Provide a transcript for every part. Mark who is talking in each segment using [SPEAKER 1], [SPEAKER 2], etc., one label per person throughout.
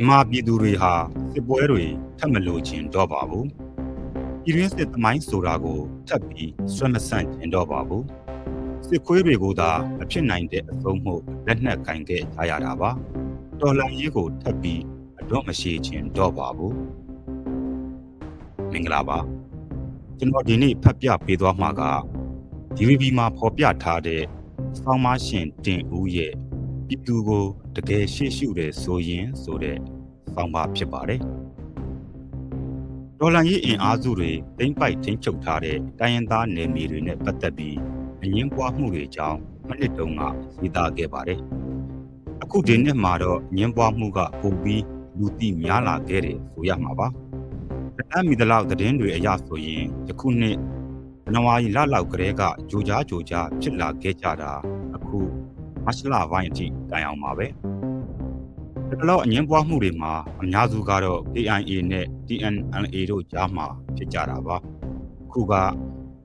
[SPEAKER 1] မြန်မာပြည်သူတွေဟာစစ်ပွဲတွေထပ်မလို့ခြင်းတော့ပါဘူးပြည်တွင်းစစ်သမိုင်းဆိုတာကိုထပ်ပြီးဆွဲမဆန့်ခြင်းတော့ပါဘူးစစ်ခွေးတွေကိုသာမဖြစ်နိုင်တဲ့အဆုံးမှုလက်နက်ကင်ခဲ့ကြရတာပါတော်လှန်ရေးကိုထပ်ပြီးအတော့မရှိခြင်းတော့ပါဘူးမင်္ဂလာပါကျွန်တော်ဒီနေ့ဖတ်ပြပေးသွားမှာက DVB မှာဖော်ပြထားတဲ့စောင်းမရှင်တင်ဦးရဲ့ ပြည်သူကိုတကယ်ရှေ့ရှုတယ်ဆိုရင်ဆိုတဲ့စောင်းပါဖြစ်ပါတယ်။ဒေါ်လာရေးအင်အားစုတွေတိမ့်ပိုက်ထိန်းချုပ်ထားတဲ့တိုင်းရင်းသားနယ်မြေတွေနဲ့ပတ်သက်ပြီးအငင်းပွားမှုတွေကြောင့်မနစ်တုန်းကရေးသားခဲ့ပါတယ်။အခုဒီနှစ်မှာတော့ငင်းပွားမှုကပုံပြီးလူသိများလာခဲ့တယ်ဆိုရမှာပါ။တမ်းမီတလောက်သတင်းတွေအရဆိုရင်ယခုနှစ်ဇန်နဝါရီလလောက်ကတည်းကဂျိုကြားဂျိုကြားဖြစ်လာခဲ့ကြတာအခု မတ်လပိုင်းအထိတိုင်အောင်ပါပဲဒီလောက်အငင်းပွားမှုတွေမှာအများစုကတော့ KIA နဲ့ TNLA တို့ကြားမှာဖြစ်ကြတာပါခုက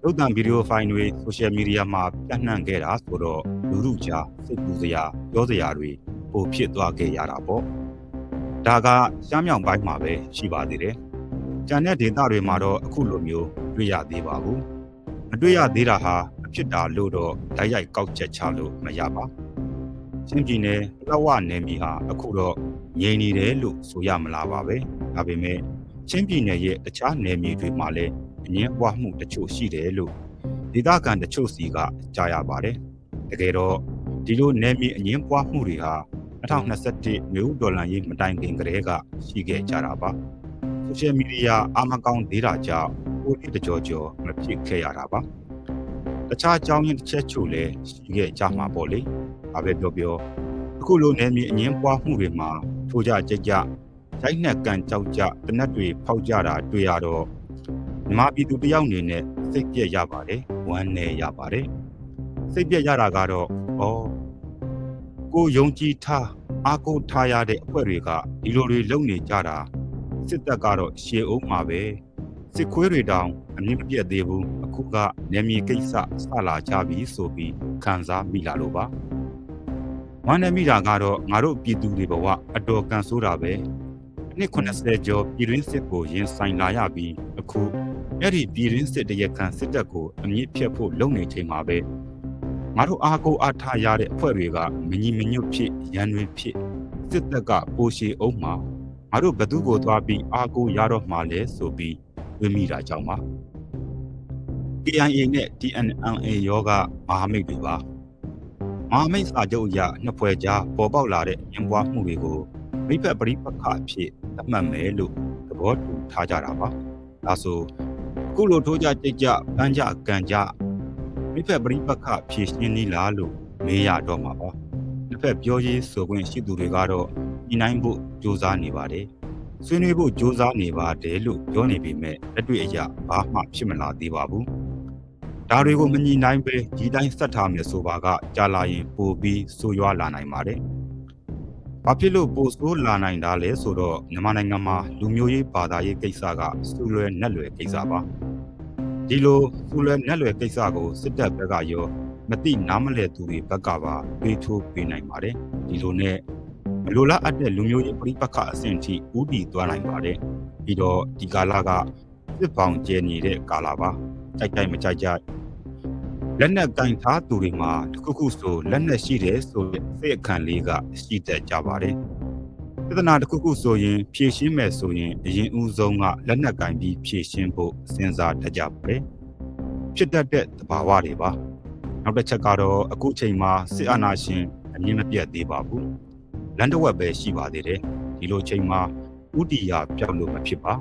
[SPEAKER 1] ရုပ်သံဗီဒီယိုဖိုင်တွေဆိုရှယ်မီဒီယာမှာပြန့်နှံ့ခဲ့တာဆိုတော့လူလူကြားစိတ်ပူစရာပြောစရာတွေပိုဖြစ်သွားခဲ့ရတာပေါ့ဒါကရှမ်းမြောင်ပိုင်းမှာပဲရှိပါသေးတယ်ကျန်တဲ့ဒေသတွေမှာတော့အခုလိုမျိုးတွေ့ရသေးပါဘူးမတွေ့ရသေးတာဟာအဖြစ်တာလို့တော့ဓာတ်ရိုက်ကောက်ချက်ချလို့မရပါ ချင်းပြည်နယ်ပလောဝနယ်မြေဟာအခုတော့ငြိမ်နေတယ်လို့ဆိုရမလားပါပဲဒါပေမဲ့ချင်းပြည်နယ်ရဲ့တခြားနယ်မြေတွေမှာလည်းအငင်းပွားမှုတချို့ရှိတယ်လို့ဒေသခံတချို့စီကကြားရပါတယ်တကယ်တော့ဒီလိုနယ်မြေအငင်းပွားမှုတွေဟာ2021မြို့ဒေါ်လာရေးမတိုင်ခင်ကတည်းကရှိခဲ့ကြတာပါဆိုရှယ်မီဒီယာအာမကောင်းသေးတာကြောင့်ကိုယ်တကြောကြောမဖြစ်ခဲ့ရတာပါတခြားအကြောင်းရင်းတစ်ချက်ချို့လည်းရှိခဲ့ကြမှာပေါ့လေ ဘာပဲပြောပြောအခုလိုနယ်မြေအငင်းပွားမှုတွေမှာထိုးကြကြကြရိုက်နှက်ကန်ကြောက်ကြတနက်တွေဖောက်ကြတာတွေ့ရတော့မြမပြည်သူတယောက်အနေနဲ့စိတ်ပြက်ရပါတယ်ဝမ်းနည်းရပါတယ်စိတ်ပြက်ရတာကတော့ဩကိုယုံကြည်ထားအားကိုးထားရတဲ့အဖွဲ့တွေကဒီလိုတွေလုပ်နေကြတာစစ်တပ်ကတော့ရှေးအောင်မှာပဲစစ်ခွေးတွေတောင်အမြင့်မပြတ်သေးဘူးအခုကနေမြေကိစ္စဆလာကြပြီဆိုပြီးခံစားမိလာလို့ပါ ဝမ်းနေမိတာကတော့ငါတို့ပြည်သူတွေဘဝအတော်ကန်ဆိုးတာပဲနှစ်80ကျော်ပြည်တွင်းစစ်ကိုရင်ဆိုင်လာရပြီးအခုအဲ့ဒီပြည်တွင်းစစ်တရခံစစ်တပ်ကိုအမြင့်ဖြတ်ဖို့လုပ်နေချိန်မှာပဲငါတို့အားကိုးအားထားရတဲ့အဖွဲ့တွေကမညီမညွတ်ဖြစ်ရန်တွေဖြစ်စစ်တပ်ကပိုရှိအောင်မှာငါတို့ဘသူကိုသွားပြီးအားကိုးရတော့မှာလဲဆိုပြီးတွေးမိတာကြောင့်ပါ KIA နဲ့ TNLA ယောကမဟာမိတ်တွေပါ မဟာမိတ်စာချုပ်အရနှစ်ဖွဲ့ကြားပေါ်ပေါက်လာတဲ့ရင်ပွားမှုတွေကိုမိဖက်ပရိပက္ခအဖြစ်သတ်မှတ်မယ်လို့သဘောတူထားကြတာပါဒါဆိုအခုလိုထိုးကြကြိတ်ကြပန်းကြကန်ကြမိဖက်ပရိပက္ခဖြည့်ရှင်းနည်းလားလို့မေးရတော့မှာပါတစ်ဖက်ပြောရေးဆိုခွင့်ရှိသူတွေကတော့ညီနိုင်ဖို့ကြိုးစားနေပါတယ်ဆွေးနွေးဖို့ကြိုးစားနေပါတယ်လို့ပြောနေပေမဲ့လက်တွေ့အရာဘာမှဖြစ်မလာသေးပါဘူး။ ဒါတွေကိုမညီနိုင်ပဲဒီတိုင်းဆက်ထားမယ်ဆိုပါကကြာလာရင်ပိုပြီးဆိုးရွားလာနိုင်ပါတယ်။ဘာဖြစ်လို့ပိုဆိုးလာနိုင်တာလဲဆိုတော့မြန်မာနိုင်ငံမှာလူမျိုးရေးဘာသာရေးကိစ္စကစူလွယ်နက်လွယ်ကိစ္စပါ။ဒီလိုစူလွယ်နက်လွယ်ကိစ္စကိုစစ်တပ်ဘက်ကရောမတိနားမလဲသူတွေဘက်ကပါတွေးထိုးပေးနိုင်ပါတယ်။ဒီလိုနဲ့မလိုလားအပ်တဲ့လူမျိုးရေးပြိပက္ခအဆင့်ထိဥတီသွားနိုင်ပါတယ်ပြီးတော့ဒီကာလကစစ်ပောင်ကျဲနေတဲ့ကာလပါကြိုက်ကြိုက်မကြိုက်ကြိုက် လက်နက်ကင်ထားသူတွေမှာတခုခုဆိုလက်နက်ရှိတယ်ဆိုတဲ့စိတ်အခန့်လေးကရှိတတ်ကြပါတယ်ပြဿနာတစ်ခုခုဆိုရင်ဖြေရှင်းမယ်ဆိုရင်အရင်ဦးဆုံးကလက်နက်ကင်ပြီးဖြေရှင်းဖို့စဉ်းစားတတ်ကြပါတယ်ဖြစ်တတ်တဲ့သဘာဝတွေပါနောက်တစ်ချက်ကတော့အခုချိန်မှာစစ်အာဏာရှင်အမြင့်မပြတ်သေးပါဘူးလန်တဝက်ပဲရှိပါသေးတယ်ဒီလိုချိန်မှာဥတီယာပြောက်လို့မဖြစ်ပါ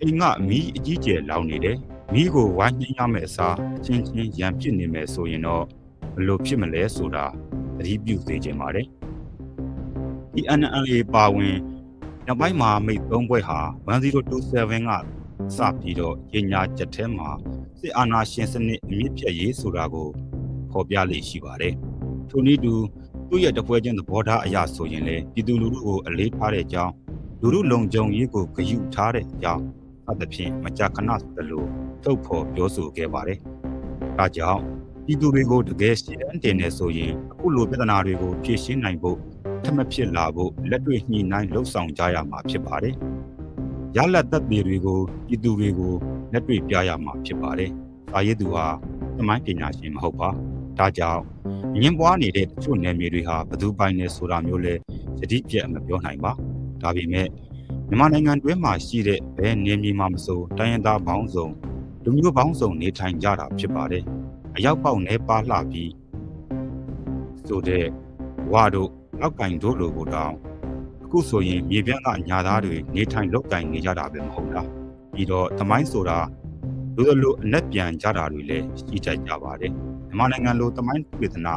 [SPEAKER 1] အိမ်ကမီးအကြီးကျယ်လောင်နေတယ် မီးကိုဝိုင်းနှင်းရမယ့်အစားအချင်းချင်းရံပစ်နေမယ်ဆိုရင်တော့ဘလို့ဖြစ်မလဲဆိုတာသတိပြုစေချင်ပါတယ်ဒီ NLA ပါဝင်နောက်ပိုင်းမှာမိတ်သုံးဘွဲ့ဟာ1027ကစပြီးတော့ညညာချက်ထဲမှာစစ်အာဏာရှင်စနစ်အမြင့်ဖြတ်ရေးဆိုတာကိုဖော်ပြလေ့ရှိပါတယ်ထို့နည်းတူသူ့ရဲ့တပွဲချင်းသဘောထားအရာဆိုရင်လေပြည်သူလူထုကိုအလေးထားတဲ့အကြောင်းလူထုလုံခြုံရေးကိုဂရုထားတဲ့အကြောင်းအသဖြင့်မကြာခဏဆိုသလို ထုတ်ဖော်ပြောဆိုခဲ့ပါတယ်။ဒါကြောင့်ပြည်သူတွေကိုတကယ်ရှင်းတင်နေဆိုရင်အခုလိုပြဿနာတွေကိုဖြေရှင်းနိုင်ဖို့ထပ်မဖြစ်လာဖို့လက်တွေ့ညှိနှိုင်းလှုပ်ဆောင်ကြရမှာဖြစ်ပါတယ်ရလက်သက်သေတွေကိုပြည်သူတွေကိုလက်တွေ့ပြရမှာဖြစ်ပါတယ်စာရေးသူဟာသမိုင်းပညာရှင်မဟုတ်ပါဒါကြောင့်ငင်းပွားနေတဲ့တချို့နယ်မြေတွေဟာဘယ်သူပိုင်နေဆိုတာမျိုးလဲယတိပြတ်မပြောနိုင်ပါဒါပေမဲ့မြန်မာနိုင်ငံတွင်းမှာရှိတဲ့ဘယ်နယ်မြေမှာမဆိုတိုင်းရင်းသားပေါင်းစုံ လူမျိုးပေါင်းစုံနေထိုင်ကြတာဖြစ်ပါတယ်အရောက်ပေါက်နေပါလှပြီးဆိုတဲ့ဝါတို့လောက်ကင်တို့လိုကိုတောင်းအခုဆိုရင်မြေပြန့်ကညာသားတွေနေထိုင်လောက်ကင်နေကြတာပဲမဟုတ်လားပြီးတော့သမိုင်းဆိုတာလူတို့လိုအနက်ပြန်ကြတာတွေလည်းရှိတတ်ကြပါတယ်မြန်မာနိုင်ငံလိုသမိုင်းဝေဒနာ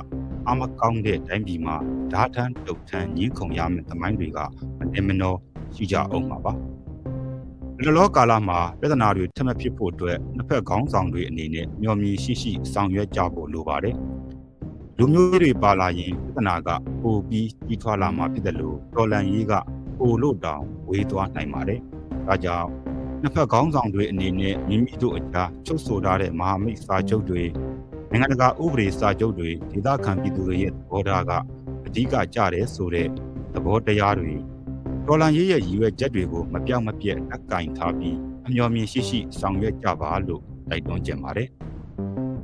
[SPEAKER 1] အမကောင်းတဲ့တိုင်းပြည်မှာဓာတ်ထမ်းတုတ်ထမ်းညှင်းခုန်ရမယ့်သမိုင်းတွေကမတင်မနောရှိကြအောင်ပါပါ လောလောကာလမှာပြဿနာတွေထပ်မဖြစ်ဖို့အတွက်နှစ်ဖက်ခေါင်းဆောင်တွေအနေနဲ့မျှော်မြင်ရှိရှိဆောင်ရွက်ကြဖို့လိုပါတယ်လူမျိုးတွေပါလာရင်ပြဿနာကပိုပြီးကြီးထွားလာမှာဖြစ်တယ်လို့တော်လန်ရေးကပိုလို့တောင်ဝေးသွားနိုင်ပါတယ်ဒါကြောင့်နှစ်ဖက်ခေါင်းဆောင်တွေအနေနဲ့မိမိတို့အကြားချုပ်ဆိုထားတဲ့မဟာမိတ်စာချုပ်တွေနိုင်ငံတကာဥပဒေစာချုပ်တွေဒေသခံပြည်သူတွေရဲ့သဘောထားကအဓိကကြတယ်ဆိုတဲ့သဘောတရားတွေ တော်လန်ရေးရဲ့ရည်ရွယ်ချက်တွေကိုမပြောင်းမပြတ်အကင်ထားပြီးအမျှော်မြင်ရှိရှိဆောင်ရွက်ကြပါလို့တိုက်တွန်းကြပါတယ်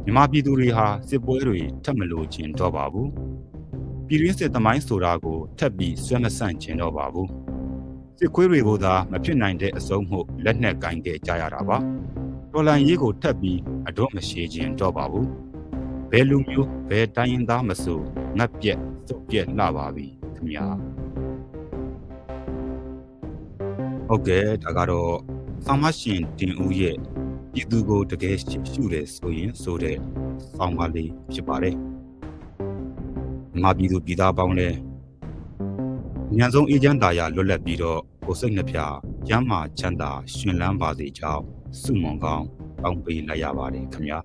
[SPEAKER 1] မြန်မာပြည်သူတွေဟာစစ်ပွဲတွေထပ်မလို့ခြင်းတော့ပါဘူးပြည်တွင်းစစ်သမိုင်းဆိုတာကိုထပ်ပြီးဆွဲမဆန့်ခြင်းတော့ပါဘူးစစ်ခွေးတွေကိုသာမဖြစ်နိုင်တဲ့အစုံမှုလက်နက်ကင်ခဲ့ကြရတာပါတော်လန်ရေးကိုထပ်ပြီးအတော့မရှိခြင်းတော့ပါဘူးဘယ်လူမျိုးဘယ်တိုင်းရင်းသားမဆိုငတ်ပြက်စုပ်ပြက်လှပါပြီခင်ဗျာ ဟုတ်ကဲ့ဒါကတော့ဆောင်းမရှင်တင်ဦးရဲ့ပြည်သူကိုတကယ်ရှုတယ်ဆိုရင်ဆိုတဲ့ဆောင်းပါလေးဖြစ်ပါတယ်မပြည်သူပြည်သားပေါင်းလည်းညံဆုံးအေဂျင့်တာရလွတ်လပ်ပြီးတော့ကိုယ်စိတ်နှပြကျမ်းမာချမ်းသာရှင်လန်းပါစေကြောင်းစုမုံကောင်းတောင်းပေးလိုက်ရပါတယ်ခင်ဗျာ